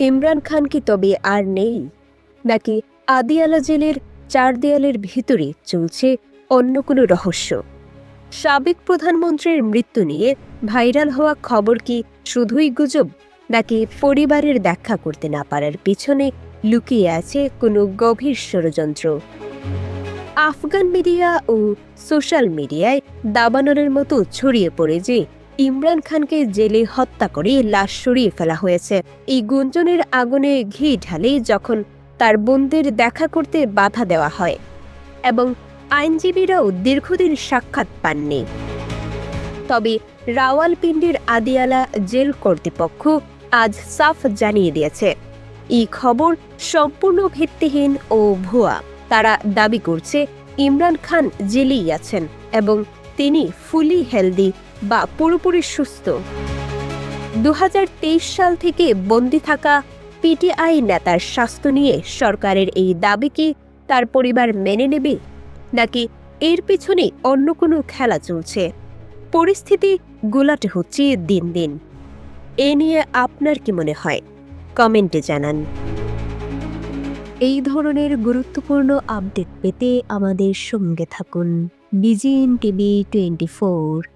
ইমরান খান কি তবে আর নেই? নাকি আদিয়ালা জেলের চার দেয়ালের ভিতরে চলছে অন্য কোনো রহস্য? সাবেক প্রধানমন্ত্রীর মৃত্যু নিয়ে ভাইরাল হওয়া খবর কি শুধুই গুজব, নাকি পরিবারের ব্যাখ্যা করতে না পারার পিছনে লুকিয়ে আছে কোনো গভীর ষড়যন্ত্র? আফগান মিডিয়া ও সোশ্যাল মিডিয়ায় দাবানলের মতো ছড়িয়ে পড়ে যে ইমরান খানকে জেলে হত্যা করে লাশ সরিয়ে ফেলা হয়েছে। এই গুঞ্জনের আগুনে ঘি ঢালে যখন তার বোনদের দেখা করতে বাধা দেওয়া হয় এবং আইনজীবীরাও দীর্ঘদিন সাক্ষাৎ পাননি। তবে রাওয়ালপিন্ডির আদিয়ালা জেল কর্তৃপক্ষ আজ সাফ জানিয়ে দিয়েছে। এই খবর সম্পূর্ণ ভিত্তিহীন ও ভুয়া। তারা দাবি করছে, ইমরান খান জেলেই আছেন এবং তিনি ফুলি হেলদি বা পুরোপুরি সুস্থ। দু হাজার তেইশ সাল থেকে বন্দি থাকা পিটিআই নেতার স্বাস্থ্য নিয়ে সরকারের এই দাবি কি তার পরিবার মেনে নেবে, নাকি এর পিছনে অন্য কোনো খেলা চলছে? পরিস্থিতি গোলাটে হচ্ছে দিন দিন। এ নিয়ে আপনার কি মনে হয়? কমেন্টে জানান। এই ধরনের গুরুত্বপূর্ণ আপডেট পেতে আমাদের সঙ্গে থাকুন বিজিএন টিভি টোয়েন্টি ফোর।